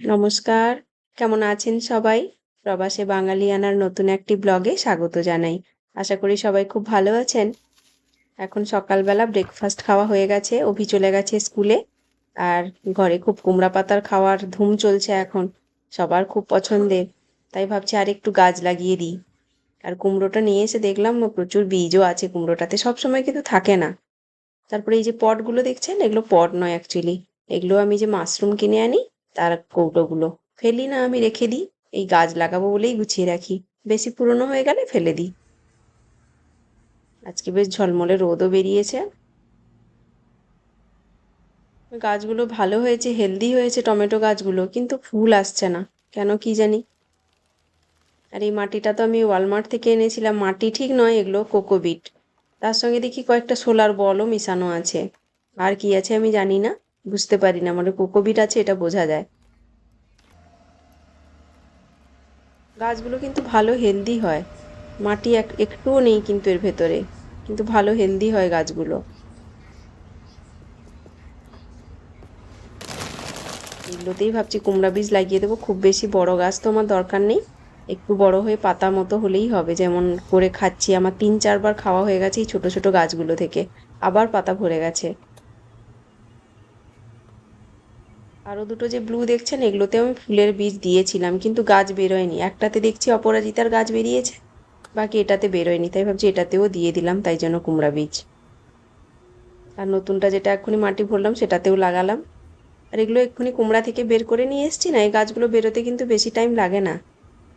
নমস্কার। কেমন আছেন সবাই? প্রবাসে বাঙালিয়ানার নতুন একটি ব্লগে স্বাগত জানাই। আশা করি সবাই খুব ভালো আছেন। এখন সকালবেলা ব্রেকফাস্ট খাওয়া হয়ে গেছে, অভি চলে গেছে স্কুলে। আর ঘরে খুব কুমড়া পাতার খাওয়ার ধুম চলছে এখন, সবার খুব পছন্দের তাই ভাবছি আর একটু গাছ লাগিয়ে দিই। আর কুমড়োটা নিয়ে এসে দেখলাম প্রচুর বীজও আছে কুমড়োটাতে, সবসময় কিন্তু থাকে না। তারপরে এই যে পটগুলো দেখছেন? এগুলো পট নয় অ্যাকচুয়ালি এগুলো আমি যে মাশরুম কিনে আনি তার কৌটোগুলো। ফেলি না আমি, রেখে দিই। এই গাছ লাগাবো বলেই গুছিয়ে রাখি। বেশি পুরনো হয়ে গেলে ফেলে দিই। আজকে বেশ ঝলমলে রোদও বেরিয়েছে। গাছগুলো ভালো হয়েছে হেলদি হয়েছে টমেটো গাছগুলো, কিন্তু ফুল আসছে না। কেন কি জানি? আর এই মাটিটা তো আমি ওয়ালমার্ট থেকে এনেছিলাম। মাটি ঠিক নয়, এগুলো কোকোবিট। তার সঙ্গে দেখি কয়েকটা সোলার বলও মিশানো আছে। আর কি আছে আমি জানি না। বুঝতে পারি না মানে কোকোবিট আছে, এটা বোঝা যায়। গাছগুলো কিন্তু ভালো হেলদি হয়। মাটি এক, একটুও নেই কিন্তু এর ভেতরে, কিন্তু ভালো হেলদি হয় গাছগুলো। এগুলোতেই ভাবছি কুমড়া বীজ লাগিয়ে দেবো, খুব বেশি বড় গাছ তো আমার দরকার নেই। একটু বড় হয়ে পাতা মতো হলেই হবে, যেমন করে খাচ্ছি, আমার তিন চারবার খাওয়া হয়ে গেছে এই ছোটো ছোটো গাছগুলো থেকে, আবার পাতা ভরে গেছে। আরও দুটো যে ব্লু দেখছেন, এগুলোতেও আমি ফুলের বীজ দিয়েছিলাম, কিন্তু গাছ বেরোয়নি। একটাতে দেখছি অপরাজিতার গাছ বেরিয়েছে, বাকি এটাতে বেরোয়নি, তাই ভাবছি এটাতেও দিয়ে দিলাম, তাই জন্য কুমড়া বীজ। আর নতুনটা যেটা এক্ষুনি মাটি ভরলাম, সেটাতেও লাগালাম। আর এগুলো এক্ষুনি কুমড়া থেকে বের করে নিয়ে এসছি না, এই গাছগুলো বেরোতে কিন্তু বেশি টাইম লাগে না।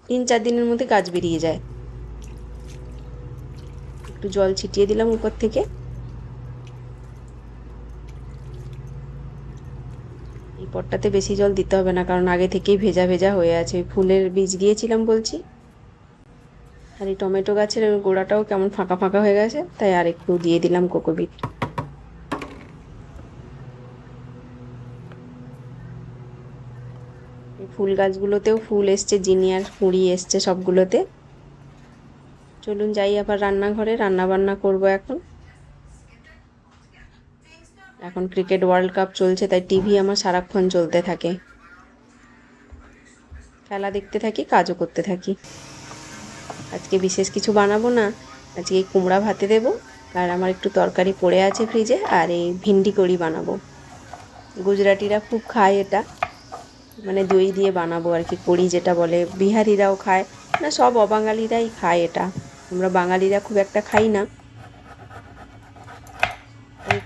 তিন চার দিনের মধ্যে গাছ বেরিয়ে যায়। একটু জল ছিটিয়ে দিলাম উপর থেকে। এই পটটাতে বেশি জল দিতে হবে না, কারণ আগে থেকেই ভেজা ভেজা হয়ে আছে। ফুলের বীজ দিয়েছিলাম বলছি। আর এই টমেটো গাছের গোড়াটাও কেমন ফাঁকা ফাঁকা হয়ে গেছে, তাই আর একটু দিয়ে দিলাম কোকোবিট। ফুল গাছগুলোতেও ফুল এসছে জিনিয়ার কুঁড়ি এসছে সবগুলোতে। চলুন যাই আবার রান্নাঘরে রান্না বান্না করব এখন। এখন ক্রিকেট ওয়ার্ল্ড কাপ চলছে, তাই টিভি আমার সারাক্ষণ চলতে থাকে। খেলা দেখতে থাকি, কাজও করতে থাকি। আজকে বিশেষ কিছু বানাবো না, আজকে এই কুমড়া ভাতে দেবো, আর আমার একটু তরকারি পড়ে আছে ফ্রিজে, আর এই ভিন্ডি কড়ি বানাবো। গুজরাটিরা খুব খায় এটা মানে দই দিয়ে বানাবো আর কি কড়ি যেটা বলে, বিহারিরাও খায়, না সব অবাঙালিরাই খায় এটা। আমরা বাঙালিরা খুব একটা খাই না।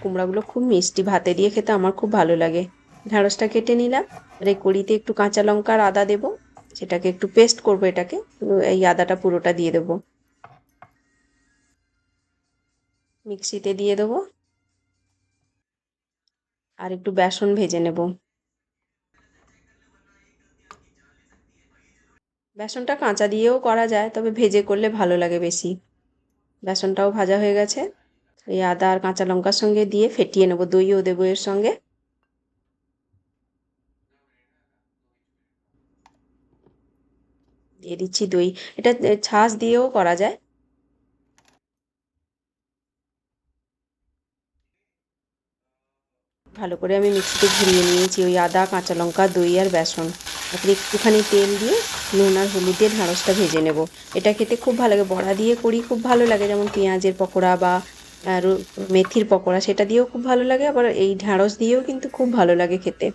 কুমড়াগুলো খুব মিষ্টি ভাতে দিয়ে খেতে আমার খুব ভালো লাগে। ঢ্যাঁড়সটা কেটে নিলাম আর এই কড়িতে একটু কাঁচা লঙ্কা আর আদা দেবো, সেটাকে একটু পেস্ট করব এটাকে, এই আদাটা পুরোটা দিয়ে দেবো। মিক্সিতে দিয়ে দেবো। আর একটু বেসন ভেজে নেব। বেসনটা কাঁচা দিয়েও করা যায়, তবে ভেজে করলে ভালো লাগে বেশি। বেসনটাও ভাজা হয়ে গেছে। এই আদা আর কাঁচা লঙ্কার সঙ্গে দিয়ে ফেটিয়ে নেব, দইও দেবো এর সঙ্গে। দিয়ে দিচ্ছি দই। এটা ছাঁচ দিয়েও করা যায়। ভালো করে আমি মিক্সিতে ঘুরিয়ে নিয়েছি ওই আদা, কাঁচা লঙ্কা, দই আর বেসন। তারপরে একটুখানি তেল দিয়ে নুন আর হলুদ দিয়ে ঢ্যাঁড়সটা ভেজে নেব। এটা খেতে খুব ভালো লাগে। বড়া দিয়ে করি খুব ভালো লাগে। যেমন পেঁয়াজের পকোড়া বা আর মেথির পকোড়া, সেটা দিয়েও খুব ভালো লাগে, আবার এই ঢ্যাঁড়স দিয়েও কিন্তু খুব ভালো লাগে খেতে।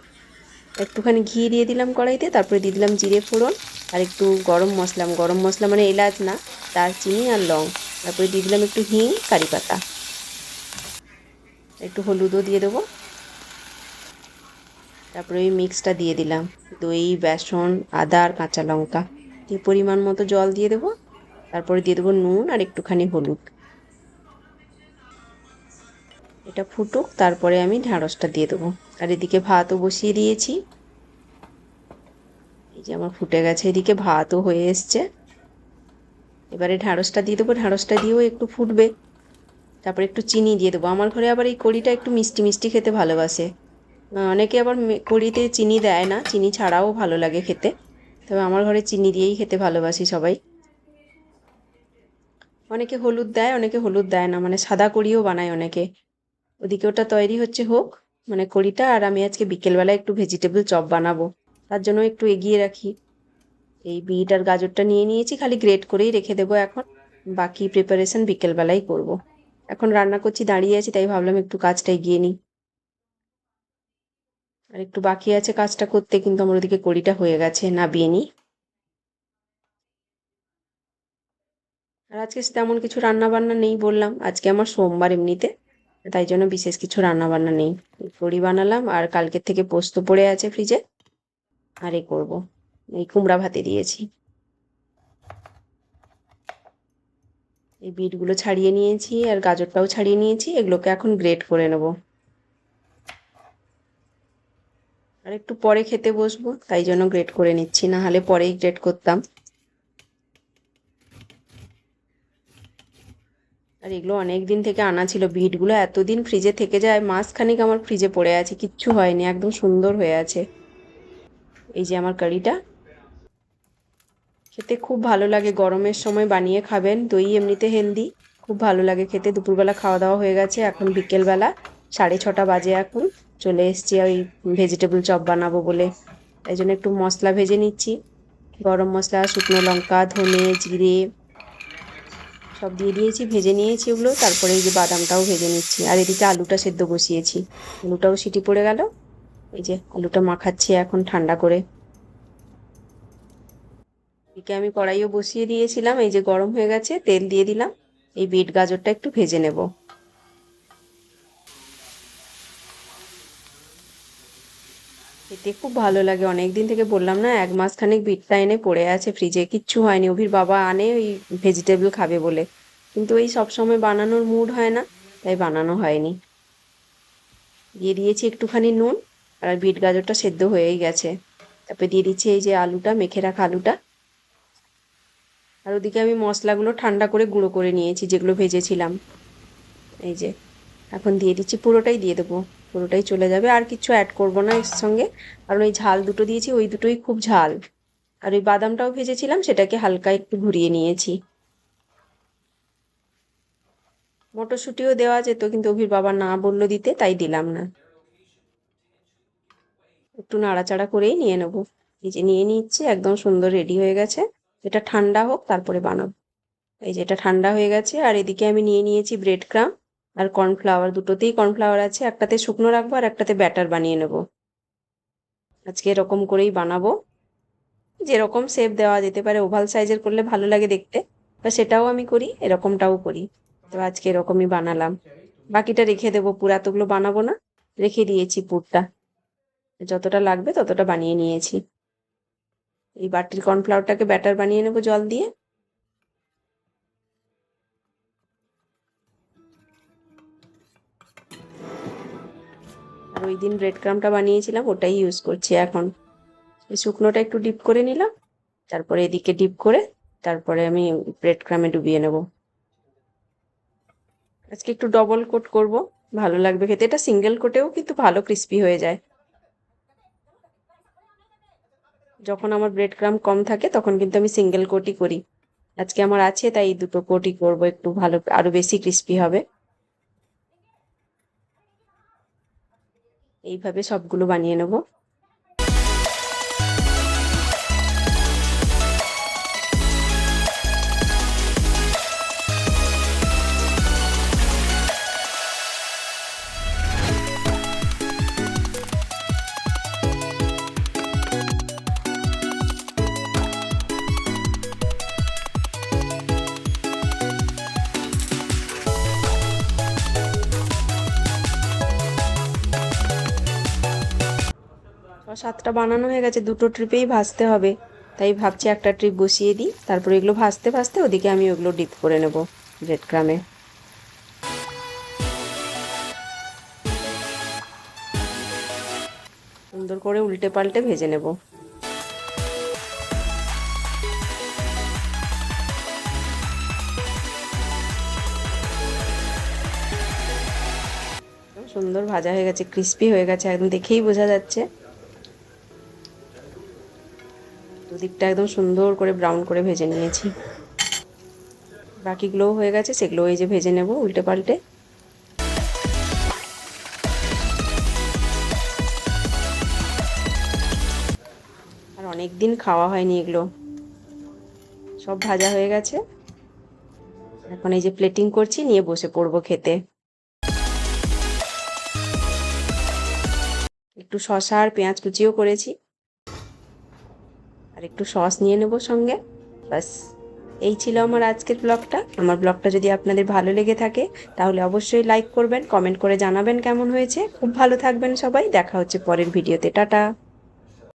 একটুখানি ঘি দিয়ে দিলাম কড়াইতে, তারপরে দিয়ে দিলাম জিরে ফোড়ন আর একটু গরম মশলা। গরম মশলা মানে এলাচ না, দারচিনি আর লং। তারপরে দিয়ে দিলাম একটু হিং, কারি পাতা। একটু হলুদও দিয়ে দেবো। তারপরে ওই মিক্সটা দিয়ে দিলাম। দই, বেসন, আদা আর কাঁচা লঙ্কা। দিয়ে পরিমাণ মতো জল দিয়ে দেবো? তারপরে দিয়ে দেবো নুন আর একটুখানি হলুদ। এটা ফুটুক, তারপরে আমি ঢ্যাঁড়সটা দিয়ে দেবো। আর এদিকে ভাতও বসিয়ে দিয়েছি। এই যে আমার ফুটে গেছে, এদিকে ভাতও হয়ে এসছে। এবারে ঢ্যাঁড়সটা দিয়ে দেবো, ঢ্যাঁড়সটা দিয়েও একটু ফুটবে। তারপরে একটু চিনি দিয়ে দেবো। আমার ঘরে আবার এই কড়িটা একটু মিষ্টি মিষ্টি খেতে ভালোবাসে। অনেকে আবার কড়িতে চিনি দেয় না, চিনি ছাড়াও ভালো লাগে খেতে। তবে আমার ঘরে চিনি দিয়েই খেতে ভালোবাসি সবাই। অনেকে হলুদ দেয়, অনেকে হলুদ দেয় না মানে সাদা কড়িও বানায় অনেকে। ওদিকে ওটা তৈরি হচ্ছে হোক মানে কড়িটা, আর আমি আজকে বিকেলবেলা একটু ভেজিটেবল চপ বানাবো। তার জন্য একটু এগিয়ে রাখি। এই বিট আর গাজরটা নিয়ে নিয়েছি, খালি গ্রেট করেই রেখে দেবো এখন। বাকি প্রিপারেশন বিকেলবেলাই করব। এখন রান্না করছি, দাঁড়িয়ে আছি, তাই ভাবলাম একটু কাজটা এগিয়ে নিই। আর একটু বাকি আছে কাজটা করতে, কিন্তু আমার ওদিকে কড়িটা হয়ে গেছে, নাবিয়ে নিই। আর আজকে তেমন কিছু রান্না বান্না নেই বললাম, আজকে আমার সোমবার এমনিতে। তাই জন্য বিশেষ কিছু রান্না বান্না নেই কড়ি বানালাম আর কালকের থেকে পোস্ত পড়ে আছে ফ্রিজে। আর এ করব। এই কুমড়া ভাতে দিয়েছি। এই বিটগুলো ছাড়িয়ে নিয়েছি আর গাজরটাও ছাড়িয়ে নিয়েছি। এগুলোকে এখন গ্রেট করে নেব। আর একটু পরে খেতে বসবো, তাই জন্য গ্রেট করে নিচ্ছি। না হলে পরেই গ্রেট করতাম। এগুলো অনেক দিন থেকে আনা ছিল। বিটগুলো এতদিন ফ্রিজে থেকে যায়, মাসখানিক আমার ফ্রিজে পড়ে আছে, কিচ্ছু হয়নি, একদম সুন্দর হয়ে আছে। এই যে আমার কারিটা। খেতে খুব ভালো লাগে, গরমের সময় বানিয়ে খাবেন, দই এমনিতে হেলদি, খুব ভালো লাগে খেতে। দুপুরবেলা খাওয়া দাওয়া হয়ে গেছে, এখন বিকেলবেলা, সাড়ে ছটা বাজে এখন। চলে এসছি ওই ভেজিটেবল চপ বানাবো বলে। তাই জন্য একটু মশলা ভেজে নিচ্ছি। গরম মশলা, শুকনো লঙ্কা, ধনে, জিরে সব দিয়ে দিয়েছি, ভেজে নিয়েছি ওগুলো, তারপরে এই যে বাদামটাও ভেজে নিচ্ছি। আর এদিকে আলুটা সেদ্ধ বসিয়েছি। আলুটাও সিটি পড়ে গেল। এই যে আলুটা মাখাচ্ছি এখন ঠান্ডা করে। এদিকে আমি কড়াইও বসিয়ে দিয়েছিলাম, এই যে গরম হয়ে গেছে, তেল দিয়ে দিলাম। এই বিট গাজরটা একটু ভেজে নেব। খেতে খুব ভালো লাগে। অনেক দিন থেকে বললাম না, এক মাস খানিক বিটটা এনে পড়ে আছে ফ্রিজে কিচ্ছু হয়নি। অভির বাবা আনে ওই ভেজিটেবল খাবে বলে। কিন্তু এই সব সময় বানানোর মুড হয় না, তাই বানানো হয়নি। দিয়ে দিয়েছি একটুখানি নুন, আর বিট গাজরটা সেদ্ধ হয়েই গেছে। তারপরে দিয়ে দিচ্ছি এই যে আলুটা, মেখে রাখা আলুটা। আর ওদিকে আমি মশলাগুলো ঠান্ডা করে গুঁড়ো করে নিয়েছি, যেগুলো ভেজেছিলাম। এই যে, এখন দিয়ে দিচ্ছি, পুরোটাই দিয়ে দেবো। পুরোটাই চলে যাবে। আর কিছু অ্যাড করব না এর সঙ্গে। কারণ ওই ঝাল দুটো দিয়েছি, ওই দুটোই খুব ঝাল। আর ওই বাদামটাও ভেজেছিলাম, সেটাকে হালকা একটু ঘুরিয়ে নিয়েছি। মটরশুঁটিও দেওয়া যেত, কিন্তু অভির বাবা না বলল দিতে, তাই দিলাম না। একটু নাড়াচাড়া করেই নিয়ে নেব। এই যে নিয়ে নিচ্ছি, একদম সুন্দর রেডি হয়ে গেছে। এটা ঠান্ডা হোক, তারপরে বানাবো। এই যে এটা ঠান্ডা হয়ে গেছে, আর এদিকে আমি নিয়ে নিয়েছি ব্রেড ক্রাম আর কর্নফ্লাওয়ার দুটোতেই কর্নফ্লাওয়ার আছে, একটাতে শুকনো রাখব আর একটাতে ব্যাটার বানিয়ে নেব। আজকে এরকম করেই বানাবো। যেরকম শেপ দেওয়া যেতে পারে ওভাল সাইজের করলে ভালো লাগে দেখতে। বা সেটাও আমি করি, এরকমটাও করি। তো আজকে এরকমই বানালাম। বাকিটা রেখে দেবো, পুরা তোগুলো বানাবো না, রেখে দিয়েছি পুরটা। যতটা লাগবে ততটা বানিয়ে নিয়েছি। এই বাটির কর্নফ্লাওয়ারটাকে ব্যাটার বানিয়ে নেব জল দিয়ে। আর ওই দিন ব্রেড ক্রামটা বানিয়েছিলাম, ওটাই ইউজ করছি এখন। এই শুকনোটা একটু ডিপ করে নিলাম, তারপরে এদিকে ডিপ করে তারপরে আমি ব্রেড ক্রামে ডুবিয়ে নেব। আজকে একটু ডবল কোট করব, ভালো লাগবে খেতে। এটা সিঙ্গেল কোটেও কিন্তু ভালো ক্রিস্পি হয়ে যায়। যখন আমার ব্রেড ক্রাম কম থাকে, তখন কিন্তু আমি সিঙ্গেল কোটই করি। আজকে আমার আছে, তাই দুটো কোটই করব, একটু ভালো, আরও বেশি ক্রিস্পি হবে। এইভাবে সবগুলো বানিয়ে নেব। সাতটা বানানো হয়ে গেছে, দুটো ট্রিপেই ভাজতে হবে। তাই ভাবছি একটা ট্রিপ বসিয়ে দিই, তারপরে এগুলো ভাজতে ভাজতে ওদিকে আমি ওগুলো ডিপ করে নেব ব্রেড ক্রামে সুন্দর করে উল্টে পাল্টে ভেজে নেব। সুন্দর ভাজা হয়ে গেছে ক্রিস্পি হয়ে গেছে, একদম দেখেই বোঝা যাচ্ছে। দুদিকটা একদম সুন্দর করে ব্রাউন করে ভেজে নিয়েছি। বাকিগুলোও হয়ে গেছে সেগুলো এই যে ভেজে নেব উল্টে পাল্টে। আর অনেক দিন খাওয়া হয়নি এগুলো। সব ভাজা হয়ে গেছে। এখন এই যে প্লেটিং করছি, নিয়ে বসে পড়ব খেতে। একটু শশা আর পেঁয়াজ কুচিও করেছি। আর একটু সস নিয়ে নেব সঙ্গে। বাস, এই ছিল আমার আজকের ব্লগটা। আমার ব্লগটা যদি আপনাদের ভালো লেগে থাকে, তাহলে অবশ্যই লাইক করবেন কমেন্ট করে জানাবেন কেমন হয়েছে। খুব ভালো থাকবেন সবাই, দেখা হচ্ছে পরের ভিডিওতে। টাটা!